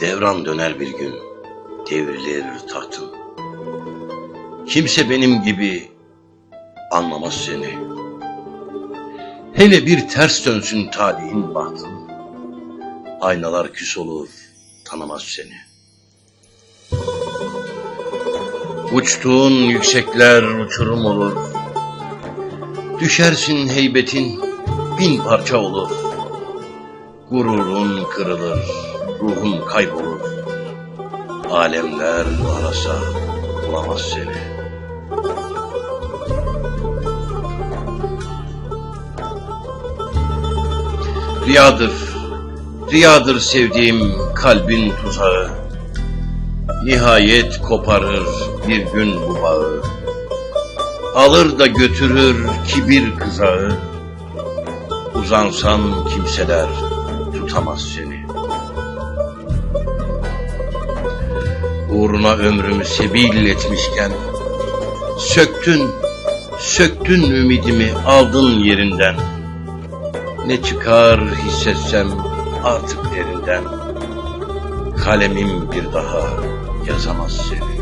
Devran döner bir gün, devrilir tahtın. Kimse benim gibi anlamaz seni. Hele bir ters dönsün talihin bahtın. Aynalar küs olur, tanımaz seni. Uçtuğun yüksekler uçurum olur. Düşersin heybetin bin parça olur. Gururun kırılır, ruhun kaybolur. Alemler arasa bulamaz seni. Riyadır, riyadır sevdiğim kalbin tuzağı. Nihayet koparır bir gün bu bağı. Alır da götürür kibir kızağı. Uzansan kimseler tutamaz seni. Uğruna ömrümü sebil etmişken Söktün, söktün ümidimi aldın yerinden. Ne çıkar hissetsem artık derinden Kalemim bir daha yazamaz seni.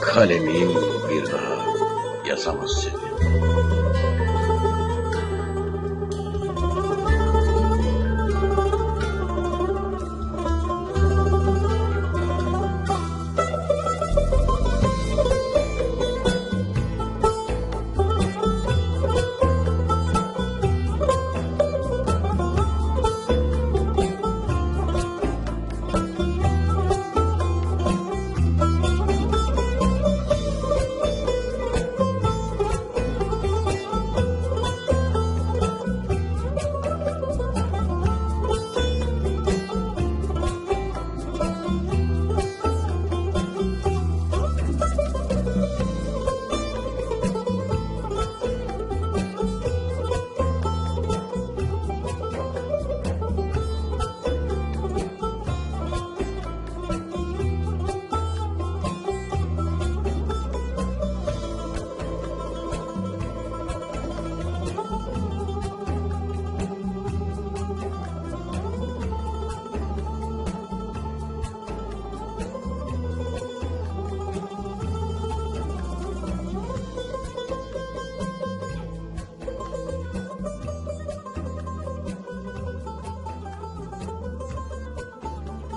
Kalemim bir daha yazamaz seni